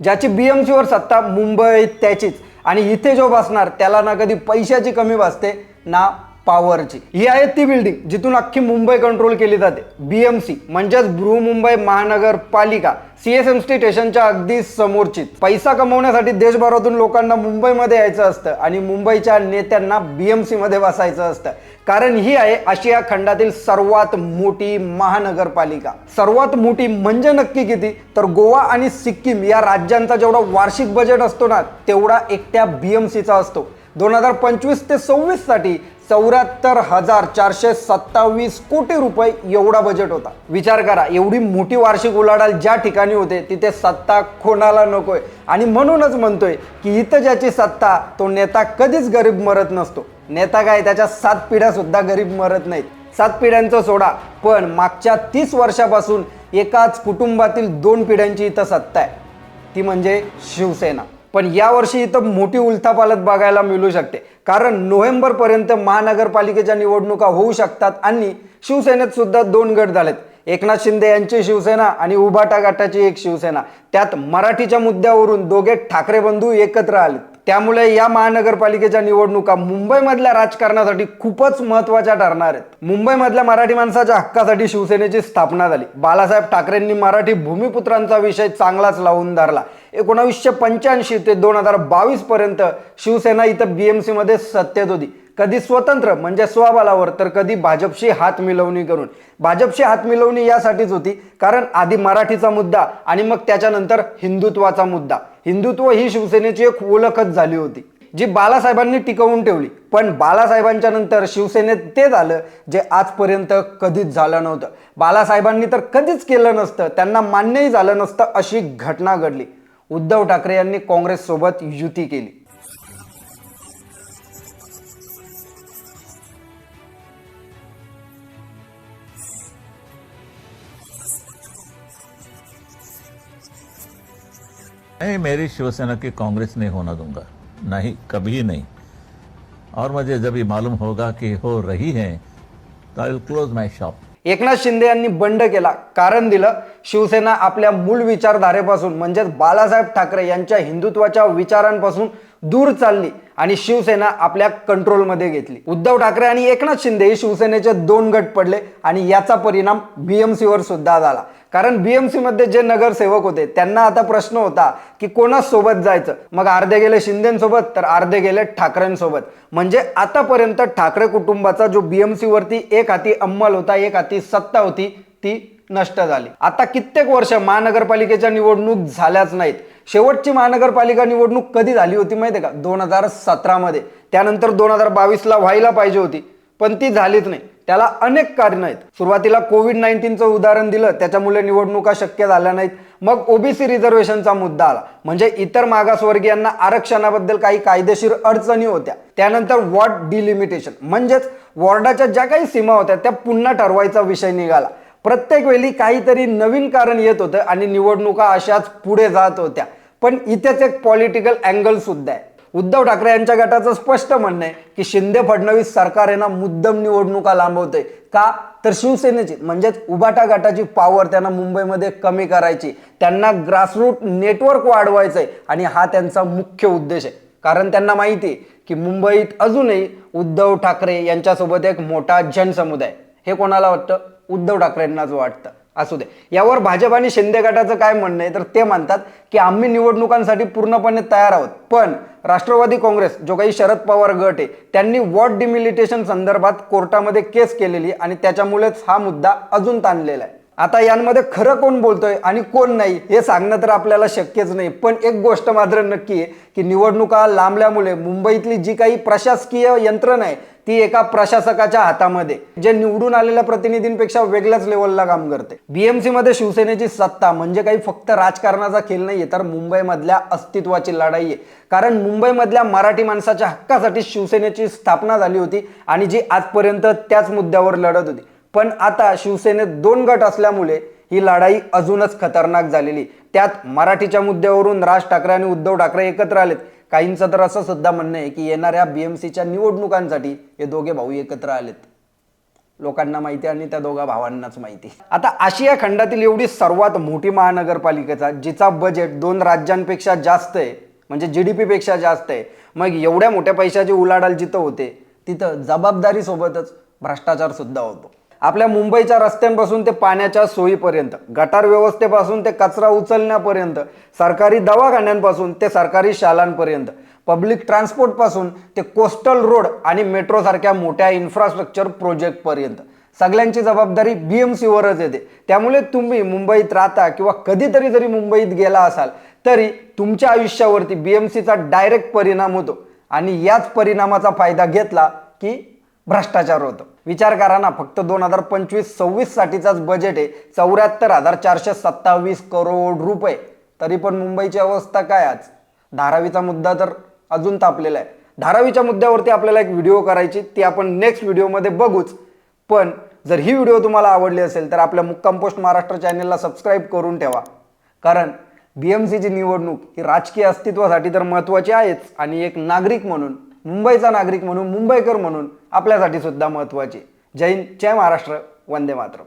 ज्याची बीएमसीवर सत्ता मुंबईत त्याचीच. आणि इथे जो बसणार त्याला ना कधी पैशाची कमी भासते ना पॉवरची ही आहे ती बिल्डिंग जिथून अख्खी मुंबई कंट्रोल केली जाते. बीएमसी म्हणजेच बृहमुंबई महानगरपालिका सीएसएम स्टेशनच्या अगदी समोरची पैसा कमवण्यासाठी देशभरातून लोकांना मुंबईमध्ये यायचं असतं आणि मुंबईच्या नेत्यांना बीएमसी मध्ये बसायचं असतं. कारण ही आहे आशिया खंडातील सर्वात मोठी महानगरपालिका. सर्वात मोठी म्हणजे नक्की किती? तर गोवा आणि सिक्कीम या राज्यांचा जेवढा वार्षिक बजेट असतो ना तेवढा एकट्या बीएमसीचा असतो. दोन हजार पंचवीस ते सव्वीससाठी चौऱ्याहत्तर हजार चारशे सत्तावीस कोटी रुपये एवढा बजेट होता. विचार करा एवढी मोठी वार्षिक उलाढाल ज्या ठिकाणी होते तिथे सत्ता कोणाला नकोय. आणि म्हणूनच म्हणतोय की इथं ज्याची सत्ता तो नेता कधीच गरीब मरत नसतो. नेता काय त्याच्या सात पिढ्या सुद्धा गरीब मरत नाहीत. सात पिढ्यांचं सोडा पण मागच्या तीस वर्षापासून एकाच कुटुंबातील दोन पिढ्यांची इथं सत्ता आहे. ती म्हणजे शिवसेना. पण यावर्षी इथं मोठी उलथापालत बघायला मिळू शकते. कारण नोव्हेंबरपर्यंत महानगरपालिकेच्या निवडणुका होऊ शकतात आणि शिवसेनेत सुद्धा दोन गट झालेत. एकनाथ शिंदे यांची शिवसेना आणि उभाटा गटाची एक शिवसेना. त्यात मराठीच्या मुद्द्यावरून दोघे ठाकरे बंधू एकत्र आलेत. त्यामुळे या महानगरपालिकेच्या निवडणुका मुंबईमधल्या राजकारणासाठी खूपच महत्त्वाच्या ठरणार आहेत. मुंबईमधल्या मराठी माणसाच्या हक्कासाठी शिवसेनेची स्थापना झाली. बाळासाहेब ठाकरेंनी मराठी भूमिपुत्रांचा विषय चांगलाच लावून धरला. एकोणावीसशे पंच्याऐंशी ते दोन हजार बावीस पर्यंत शिवसेना इथं बीएमसीमध्ये सत्तेत होती. कधी स्वतंत्र म्हणजे स्वबलावर तर कधी भाजपशी हात मिळवणी करून. भाजपशी हात मिळवणी यासाठीच होती कारण आधी मराठीचा मुद्दा आणि मग त्याच्यानंतर हिंदुत्वाचा मुद्दा. हिंदुत्व ही शिवसेनेची एक ओळखच झाली होती जी बाळासाहेबांनी टिकवून ठेवली. पण बाळासाहेबांच्या नंतर शिवसेनेत ते झालं जे आजपर्यंत कधीच झालं नव्हतं. बाळासाहेबांनी तर कधीच केलं नसतं त्यांना मान्यही झालं नसतं अशी घटना घडली. उद्धव ठाकरे यांनी काँग्रेससोबत युती केली. नहीं मेरी शिवसेना की कांग्रेस नहीं होना दूंगा। नहीं कभी नहीं। और मुझे जब मालूम होगा की हो रही है तो I will close my shop Eknath Shinde यांनी बंड केला कारण दिलं शिवसेना आपल्या मूळ विचारधारेपासून म्हणजेच बाळासाहेब ठाकरे यांच्या हिंदुत्वाच्या विचारांपासून दूर चालली आणि शिवसेना आपल्या कंट्रोलमध्ये घेतली. उद्धव ठाकरे आणि एकनाथ शिंदे हे शिवसेनेचे दोन गट पडले आणि याचा परिणाम बीएमसीवर सुद्धा झाला. कारण बीएमसी मध्ये जे नगरसेवक होते त्यांना आता प्रश्न होता की कोणासोबत जायचं? मग अर्धे गेले शिंदेसोबत तर अर्धे गेले ठाकरेंसोबत. म्हणजे आतापर्यंत ठाकरे कुटुंबाचा जो बीएमसी वरती एक हाती अंमल होता एक हाती सत्ता होती ती नष्ट झाली. आता कित्येक वर्ष महानगरपालिकेच्या निवडणूक झाल्याच नाहीत. शेवटची महानगरपालिका निवडणूक कधी झाली होती माहिती आहे का? दोन हजार सतरामध्ये. त्यानंतर दोन हजार बावीसला व्हायला पाहिजे होती पण ती झालीच नाही. त्याला अनेक कारणं आहेत. सुरुवातीला कोविड नाईन्टीनचं उदाहरण दिलं त्याच्यामुळे निवडणुका शक्य झाल्या नाहीत. मग ओबीसी रिझर्वेशनचा मुद्दा आला. म्हणजे इतर मागासवर्गीयांना आरक्षणाबद्दल काही कायदेशीर अडचणी होत्या. त्यानंतर वॉर्ड डिलिमिटेशन. म्हणजेच वॉर्डाच्या ज्या काही सीमा होत्या त्या पुन्हा ठरवायचा विषय निघाला. प्रत्येक वेळी काहीतरी नवीन कारण येत होतं आणि निवडणुका अशाच पुढे जात होत्या. पण इथेच एक पॉलिटिकल अँगल सुद्धा आहे. उद्धव ठाकरे यांच्या गटाचं स्पष्ट म्हणणं आहे की शिंदे फडणवीस सरकार यांना मुद्दम निवडणुका लांबवतोय. का? तर शिवसेनेची. म्हणजेच उभाटा गटाची पॉवर त्यांना मुंबईमध्ये कमी करायची. त्यांना ग्रासरूट नेटवर्क वाढवायचंय. आणि हा त्यांचा मुख्य उद्देश आहे. कारण त्यांना माहिती आहे की मुंबईत अजूनही उद्धव ठाकरे यांच्यासोबत एक मोठा जनसमुदाय हे कोणाला वाटतं? उद्धव ठाकरेंनाच वाटतं. असू दे. यावर भाजप आणि शिंदे गटाचं काय म्हणणं आहे तर ते म्हणतात की आम्ही निवडणुकांसाठी पूर्णपणे तयार आहोत. पण राष्ट्रवादी काँग्रेस जो काही शरद पवार गट आहे त्यांनी वॉर्ड डिमिलिटेशन संदर्भात कोर्टामध्ये केस केलेली आणि त्याच्यामुळेच हा मुद्दा अजून ताणलेला आहे. आता यांमध्ये खरं कोण बोलतोय आणि कोण नाही हे सांगणं तर आपल्याला शक्यच नाही. पण एक गोष्ट मात्र नक्की आहे की निवडणुका लांबल्यामुळे मुंबईतली जी काही प्रशासकीय यंत्रणा आहे ती एका प्रशासकाच्या हातामध्ये जे निवडून आलेल्या प्रतिनिधींपेक्षा वेगळ्याच लेवलला काम करते. बीएमसी मध्ये शिवसेनेची सत्ता म्हणजे काही फक्त राजकारणाचा खेळ नाहीये तर मुंबईमधल्या अस्तित्वाची लढाई आहे. कारण मुंबईमधल्या मराठी माणसाच्या हक्कासाठी शिवसेनेची स्थापना झाली होती आणि जी आजपर्यंत त्याच मुद्द्यावर लढत होती. पण आता शिवसेनेत दोन गट असल्यामुळे ही लढाई अजूनच खतरनाक झालेली. त्यात मराठीच्या मुद्द्यावरून राज ठाकरे आणि उद्धव ठाकरे एकत्र आलेत. काहींचं तर असं सुद्धा म्हणणं आहे की येणाऱ्या बीएमसीच्या निवडणुकांसाठी हे दोघे भाऊ एकत्र आलेत. लोकांना माहिती आणि त्या दोघा भावांनाच माहिती. आता आशिया खंडातील एवढी सर्वात मोठी महानगरपालिकेचा जिचा बजेट दोन राज्यांपेक्षा जास्त आहे म्हणजे जी डी पीपेक्षा जास्त आहे मग एवढ्या मोठ्या पैशाची उलाढाल जिथं होते तिथं जबाबदारीसोबतच भ्रष्टाचार सुद्धा होतो. आपल्या मुंबईच्या रस्त्यांपासून ते पाण्याच्या सोयीपर्यंत गटार व्यवस्थेपासून ते कचरा उचलण्यापर्यंत सरकारी दवाखान्यांपासून ते सरकारी शाळांपर्यंत पब्लिक ट्रान्सपोर्टपासून ते कोस्टल रोड आणि मेट्रोसारख्या मोठ्या इन्फ्रास्ट्रक्चर प्रोजेक्टपर्यंत सगळ्यांची जबाबदारी बी एम सीवरच येते. त्यामुळे तुम्ही मुंबईत राहता किंवा कधीतरी जरी मुंबईत गेला असाल तरी तुमच्या आयुष्यावरती बी एम सीचा डायरेक्ट परिणाम होतो. आणि याच परिणामाचा फायदा घेतला की भ्रष्टाचार होतो. विचार करा ना फक्त दोन हजार पंचवीस सव्वीस साठीचाच बजेट आहे. चौऱ्याहत्तर हजार चारशे सत्तावीस करोड रुपये. तरी पण मुंबईची अवस्था काय आज? धारावीचा मुद्दा तर अजून तापलेला आहे. धारावीच्या मुद्द्यावरती आपल्याला एक व्हिडिओ करायची ती आपण नेक्स्ट व्हिडिओमध्ये बघूच. पण जर ही व्हिडिओ तुम्हाला आवडली असेल तर आपल्या मुक्काम पोस्ट महाराष्ट्र चॅनेलला सबस्क्राईब करून ठेवा. कारण बी एम सीची निवडणूक ही राजकीय अस्तित्वासाठी तर महत्त्वाची आहेच. आणि एक नागरिक म्हणून मुंबईचा नागरिक म्हणून मुंबईकर म्हणून आपल्यासाठी सुद्धा महत्त्वाची. जय हिंद जय महाराष्ट्र वंदे मातरम.